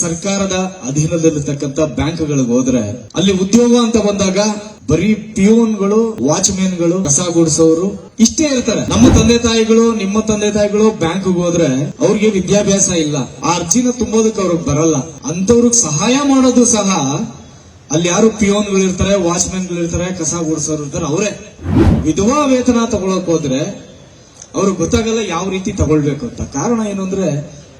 ಸರ್ಕಾರದ ಅಧೀನದಲ್ಲಿರ್ತಕ್ಕಂಥ ಬ್ಯಾಂಕ್ಗಳಿಗೆ ಹೋದ್ರೆ, ಅಲ್ಲಿ ಉದ್ಯೋಗ ಅಂತ ಬಂದಾಗ ಬರೀ ಪಿಯೋನ್ಗಳು ವಾಚ್ಮೆನ್ಗಳು ಕಸ ಗುಡಿಸೋರು ಇಷ್ಟೇ ಇರ್ತಾರೆ. ನಮ್ಮ ತಂದೆ ತಾಯಿಗಳು, ನಿಮ್ಮ ತಂದೆ ತಾಯಿಗಳು ಬ್ಯಾಂಕ್ ಹೋದ್ರೆ ಅವ್ರಿಗೆ ವಿದ್ಯಾಭ್ಯಾಸ ಇಲ್ಲ. ಆ ಅರ್ಜಿನ ತುಂಬೋದಕ್ಕೆ ಅವ್ರಿಗೆ ಬರಲ್ಲ. ಅಂತವ್ರಿಗೆ ಸಹಾಯ ಮಾಡೋದು ಸಹ ಅಲ್ಲಿ ಯಾರು ಪಿಯೋನ್ಗಳು ಇರ್ತಾರೆ ವಾಚ್ಮೆನ್ಗಳು ಇರ್ತಾರೆ, ಕಸ ಗುಡಿಸೋರು ಇರ್ತಾರೆ, ಅವರೇ. ವಿಧವಾ ವೇತನ ತಗೊಳಕ್ ಹೋದ್ರೆ ಅವ್ರಿಗೆ ಗೊತ್ತಾಗಲ್ಲ ಯಾವ ರೀತಿ ತಗೊಳ್ಬೇಕು ಅಂತ. ಕಾರಣ ಏನು ಅಂದ್ರೆ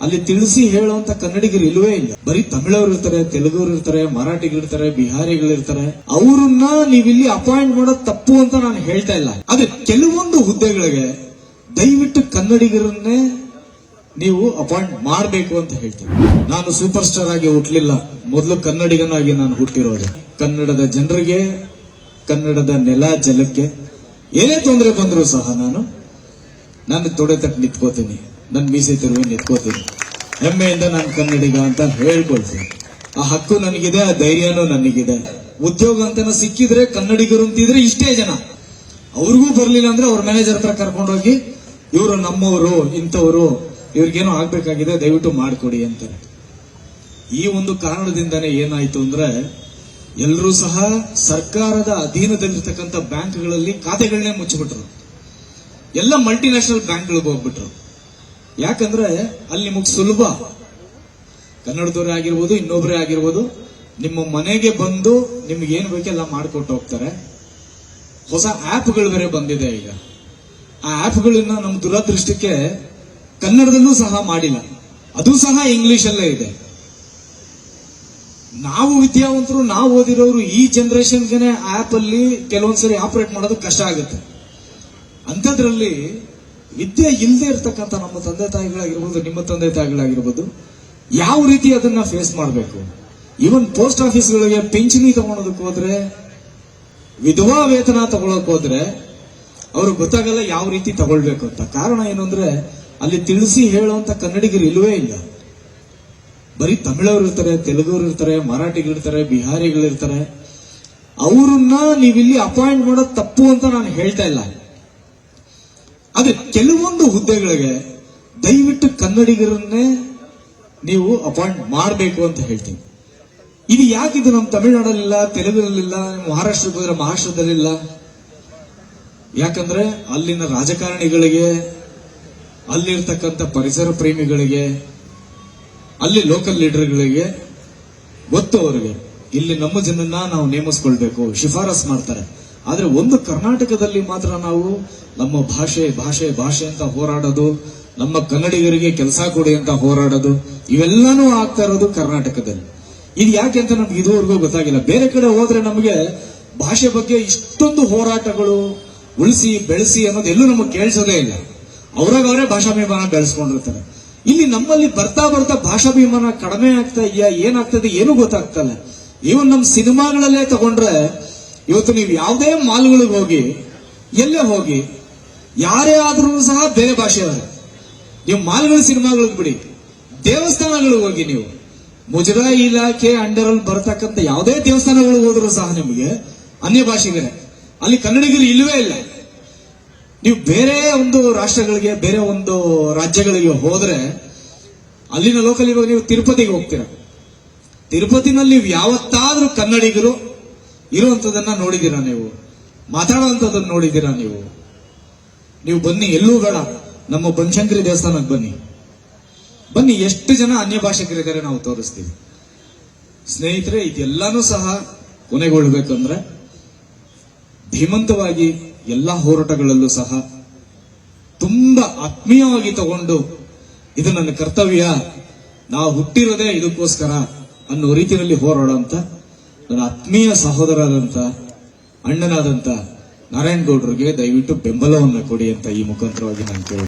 ಅಲ್ಲಿ ತಿಳಿಸಿ ಹೇಳುವಂತ ಕನ್ನಡಿಗರು ಇಲ್ವೇ ಇಲ್ಲ. ಬರೀ ತಮಿಳವ್ರು ಇರ್ತಾರೆ ತೆಲುಗುರು ಇರ್ತಾರೆ ಮರಾಠಿಗಳಿರ್ತಾರೆ ಬಿಹಾರಿಗಳಿರ್ತಾರೆ ಅವ್ರನ್ನ ನೀವಿಲ್ಲಿ ಅಪಾಯಿಂಟ್ ಮಾಡೋದು ತಪ್ಪು ಅಂತ ನಾನು ಹೇಳ್ತಾ ಇಲ್ಲ. ಆದ್ರೆ ಕೆಲವೊಂದು ಹುದ್ದೆಗಳಿಗೆ ದಯವಿಟ್ಟು ಕನ್ನಡಿಗರನ್ನೇ ನೀವು ಅಪಾಯಿಂಟ್ ಮಾಡಬೇಕು ಅಂತ ಹೇಳ್ತೀನಿ. ನಾನು ಸೂಪರ್ ಸ್ಟಾರ್ ಆಗಿ ಹುಟ್ಟಲಿಲ್ಲ ಮೊದಲು ಕನ್ನಡಿಗನಾಗಿ ನಾನು ಹುಟ್ಟಿರೋದು. ಕನ್ನಡದ ಜನರಿಗೆ, ಕನ್ನಡದ ನೆಲ ಜಲಕ್ಕೆ ಏನೇ ತೊಂದರೆ ಬಂದರೂ ಸಹ ನಾನು ನಾನು ತೊಡೆ ತಟ್ಟು ನಿಂತ್ಕೋತೀನಿ. ನನ್ನ ಮೀಸೆ ತಿರುವಿ ನಿಂತ್ಕೋತೀನಿ ಹೆಮ್ಮೆಯಿಂದ ನಾನು ಕನ್ನಡಿಗ ಅಂತ ಹೇಳ್ಕೊಳ್ತೀನಿ. ಆ ಹಕ್ಕು ನನಗಿದೆ, ಆ ಧೈರ್ಯನೂ ನನಗಿದೆ. ಉದ್ಯೋಗ ಅಂತ ಸಿಕ್ಕಿದ್ರೆ ಕನ್ನಡಿಗರು ಅಂತಿದ್ರೆ ಇಷ್ಟೇ ಜನ. ಅವ್ರಿಗೂ ಬರ್ಲಿಲ್ಲ ಅಂದ್ರೆ ಅವ್ರ ಮ್ಯಾನೇಜರ್ ಹತ್ರ ಕರ್ಕೊಂಡೋಗಿ, ಇವರು ನಮ್ಮವರು, ಇಂಥವ್ರು, ಇವ್ರಿಗೇನೋ ಆಗ್ಬೇಕಾಗಿದೆ, ದಯವಿಟ್ಟು ಮಾಡಿಕೊಡಿ ಅಂತಾರೆ. ಈ ಒಂದು ಕಾರಣದಿಂದಾನೇ ಏನಾಯ್ತು ಅಂದ್ರೆ ಎಲ್ಲರೂ ಸಹ ಸರ್ಕಾರದ ಅಧೀನದಲ್ಲಿರ್ತಕ್ಕಂಥ ಬ್ಯಾಂಕ್ಗಳಲ್ಲಿ ಖಾತೆಗಳನ್ನೇ ಮುಚ್ಚಿಬಿಟ್ರು. ಎಲ್ಲ ಮಲ್ಟಿನ್ಯಾಷನಲ್ ಬ್ಯಾಂಕ್ಗಳಿಗೆ ಹೋಗ್ಬಿಟ್ರು. ಯಾಕಂದ್ರೆ ಅಲ್ಲಿ ನಿಮಗೆ ಸುಲಭ. ಕನ್ನಡದವರೇ ಆಗಿರ್ಬೋದು ಇನ್ನೊಬ್ಬರೇ ಆಗಿರ್ಬೋದು, ನಿಮ್ಮ ಮನೆಗೆ ಬಂದು ನಿಮ್ಗೆ ಏನ್ ಬೇಕೆಲ್ಲ ಮಾಡ್ಕೊಟ್ಟು ಹೋಗ್ತಾರೆ. ಹೊಸ ಆಪ್ಗಳು ಬೇರೆ ಬಂದಿದೆ ಈಗ. ಆ ಆಪ್ಗಳನ್ನ ನಮ್ಮ ದುರದೃಷ್ಟಕ್ಕೆ ಕನ್ನಡದಲ್ಲೂ ಸಹ ಮಾಡಿಲ್ಲ. ಅದು ಸಹ ಇಂಗ್ಲಿಷ್ ಅಲ್ಲೇ ಇದೆ. ನಾವು ವಿದ್ಯಾವಂತರು, ನಾವು ಓದಿರೋರು ಈ ಜನರೇಷನ್ಗೆ ಆಪ್ ಅಲ್ಲಿ ಕೆಲವೊಂದ್ಸರಿ ಆಪರೇಟ್ ಮಾಡೋದು ಕಷ್ಟ ಆಗುತ್ತೆ. ಅಂಥದ್ರಲ್ಲಿ ವಿದ್ಯೆ ಇಲ್ಲದೆ ಇರ್ತಕ್ಕಂಥ ನಮ್ಮ ತಂದೆ ತಾಯಿಗಳಾಗಿರ್ಬೋದು, ನಿಮ್ಮ ತಂದೆ ತಾಯಿಗಳಾಗಿರ್ಬೋದು, ಯಾವ ರೀತಿ ಅದನ್ನ ಫೇಸ್ ಮಾಡಬೇಕು? ಈವನ್ ಪೋಸ್ಟ್ ಆಫೀಸ್ಗಳಿಗೆ ಪಿಂಚಣಿ ತಗೊಳೋದಕ್ಕೆ ಹೋದ್ರೆ, ವಿಧವಾ ವೇತನ ತಗೊಳಕ್ ಹೋದ್ರೆ, ಅವ್ರಿಗೆ ಗೊತ್ತಾಗಲ್ಲ ಯಾವ ರೀತಿ ತಗೊಳ್ಬೇಕು ಅಂತ. ಕಾರಣ ಏನು ಅಲ್ಲಿ ತಿಳಿಸಿ ಹೇಳುವಂತ ಕನ್ನಡಿಗರು ಇಲ್ಲವೇ ಇಲ್ಲ. ಬರೀ ತಮಿಳವ್ರು ಇರ್ತಾರೆ ತೆಲುಗುರು ಇರ್ತಾರೆ ಮರಾಠಿಗಳಿರ್ತಾರೆ ಬಿಹಾರಿಗಳಿರ್ತಾರೆ ಅವರನ್ನ ನೀವಿಲ್ಲಿ ಅಪಾಯಿಂಟ್ ಮಾಡೋದು ತಪ್ಪು ಅಂತ ನಾನು ಹೇಳ್ತಾ ಇಲ್ಲ. ಆದ್ರೆ ಕೆಲವೊಂದು ಹುದ್ದೆಗಳಿಗೆ ದಯವಿಟ್ಟು ಕನ್ನಡಿಗರನ್ನೇ ನೀವು ಅಪಾಯಿಂಟ್ ಮಾಡಬೇಕು ಅಂತ ಹೇಳ್ತೀನಿ. ಇದು ಯಾಕಿದು ನಮ್ಮ ತಮಿಳ್ನಾಡಲ್ಲಿಲ್ಲ, ತೆಲುಗಿನಲ್ಲಿಲ್ಲ ಮಹಾರಾಷ್ಟ್ರಕ್ಕೆ ಹೋದ್ರೆ ಮಹಾರಾಷ್ಟ್ರದಲ್ಲಿಲ್ಲ ಯಾಕಂದ್ರೆ ಅಲ್ಲಿನ ರಾಜಕಾರಣಿಗಳಿಗೆ, ಅಲ್ಲಿರ್ತಕ್ಕಂಥ ಪರಿಸರ ಪ್ರೇಮಿಗಳಿಗೆ, ಅಲ್ಲಿ ಲೋಕಲ್ ಲೀಡರ್ಗಳಿಗೆ ಗೊತ್ತು ಅವರಿಗೆ. ಇಲ್ಲಿ ನಮ್ಮ ಜನನ್ನ ನಾವು ನೇಮಿಸ್ಕೊಳ್ಬೇಕು, ಶಿಫಾರಸ್ ಮಾಡ್ತಾರೆ. ಆದ್ರೆ ಒಂದು ಕರ್ನಾಟಕದಲ್ಲಿ ಮಾತ್ರ ನಾವು ನಮ್ಮ ಭಾಷೆ ಭಾಷೆ ಭಾಷೆ ಅಂತ ಹೋರಾಡೋದು, ನಮ್ಮ ಕನ್ನಡಿಗರಿಗೆ ಕೆಲಸ ಕೊಡಿ ಅಂತ ಹೋರಾಡೋದು, ಇವೆಲ್ಲನೂ ಆಗ್ತಾ ಇರೋದು ಕರ್ನಾಟಕದಲ್ಲಿ. ಇದು ಯಾಕೆ ಅಂತ ನಮ್ಗೆ ಇದುವರೆಗೂ ಗೊತ್ತಾಗಿಲ್ಲ. ಬೇರೆ ಕಡೆ ಹೋದ್ರೆ ನಮಗೆ ಭಾಷೆ ಬಗ್ಗೆ ಇಷ್ಟೊಂದು ಹೋರಾಟಗಳು ಉಳಿಸಿ, ಬೆಳೆಸಿ ಅನ್ನೋದು ಎಲ್ಲೂ ನಮಗೆ ಕೇಳಿಸೋದೇ ಇಲ್ಲ. ಅವರಾಗವರೇ ಭಾಷಾಭಿಮಾನ ಬೆಳೆಸ್ಕೊಂಡಿರ್ತಾರೆ. ಇಲ್ಲಿ ನಮ್ಮಲ್ಲಿ ಬರ್ತಾ ಬರ್ತಾ ಭಾಷಾಭಿಮಾನ ಕಡಿಮೆ ಆಗ್ತಾ ಇದೆಯಾ ಏನಾಗ್ತದೆ ಏನು ಗೊತ್ತಾಗ್ತಲ್ಲ ಇವನ್ ನಮ್ಮ ಸಿನಿಮಾಗಳಲ್ಲೇ ತಗೊಂಡ್ರೆ ಇವತ್ತು ನೀವು ಯಾವುದೇ ಮಾಲ್ಗಳಿಗೆ ಹೋಗಿ, ಎಲ್ಲೇ ಹೋಗಿ, ಯಾರೇ ಆದ್ರೂ ಸಹ ಬೇರೆ ಭಾಷೆಯವರು, ನೀವು ಮಾಲ್ಗಳ, ಸಿನಿಮಾಗಳಿಗೆ ಬಿಡಿ, ದೇವಸ್ಥಾನಗಳಿಗೆ ಹೋಗಿ ನೀವು. ಮುಜರಾಯಿ ಇಲಾಖೆ ಅಂಡರ್ ಅಲ್ಲಿ ಬರತಕ್ಕಂತ ಯಾವುದೇ ದೇವಸ್ಥಾನಗಳಿಗೆ ಹೋದರೂ ಸಹ ನಿಮಗೆ ಅನ್ಯ ಭಾಷೆಗಳೇ ಅಲ್ಲಿ ಕನ್ನಡಿಗರು ಇಲ್ಲವೇ ಇಲ್ಲ. ನೀವು ಬೇರೆ ಒಂದು ರಾಷ್ಟ್ರಗಳಿಗೆ, ಬೇರೆ ಒಂದು ರಾಜ್ಯಗಳಿಗೆ ಹೋದ್ರೆ, ಅಲ್ಲಿನ ಲೋಕಲ್ ನೀವು ತಿರುಪತಿಗೆ ಹೋಗ್ತೀರ. ತಿರುಪತಿನಲ್ಲಿ ನೀವು ಯಾವತ್ತಾದ್ರೂ ಕನ್ನಡಿಗರು ಇರುವಂತದನ್ನ ನೋಡಿದ್ದೀರಾ ನೀವು? ಮಾತಾಡುವಂತದನ್ನ ನೋಡಿದ್ದೀರಾ ನೀವು? ನೀವು ಬನ್ನಿ, ಎಲ್ಲೂ ಬೇಡ. ನಮ್ಮ ಬನಶಂಕರಿ ದೇವಸ್ಥಾನಕ್ಕೆ ಬನ್ನಿ. ಬನ್ನಿ, ಎಷ್ಟು ಜನ ಅನ್ಯ ಭಾಷಿಕರಿದ್ದಾರೆ ನಾವು ತೋರಿಸ್ತೀವಿ. ಸ್ನೇಹಿತರೆ, ಇದೆಲ್ಲಾನು ಸಹ ಕೊನೆಗೊಳ್ಬೇಕಂದ್ರೆ ಧೀಮಂತವಾಗಿ ಎಲ್ಲ ಹೋರಾಟಗಳಲ್ಲೂ ಸಹ ತುಂಬಾ ಆತ್ಮೀಯವಾಗಿ ತಗೊಂಡು ಇದು ನನ್ನ ಕರ್ತವ್ಯ ನಾವು ಹುಟ್ಟಿರೋದೇ ಇದಕ್ಕೋಸ್ಕರ ಅನ್ನೋ ರೀತಿಯಲ್ಲಿ ಹೋರಾಡುವಂತ ನನ್ನ ಆತ್ಮೀಯ ಸಹೋದರಾದಂಥ ಅಣ್ಣನಾದಂತ ನಾರಾಯಣ ಗೌಡರಿಗೆ ದಯವಿಟ್ಟು ಬೆಂಬಲವನ್ನು ಕೊಡಿ ಅಂತ ಈ ಮುಖಾಂತರವಾಗಿ ನಾನು ಕೇಳಿ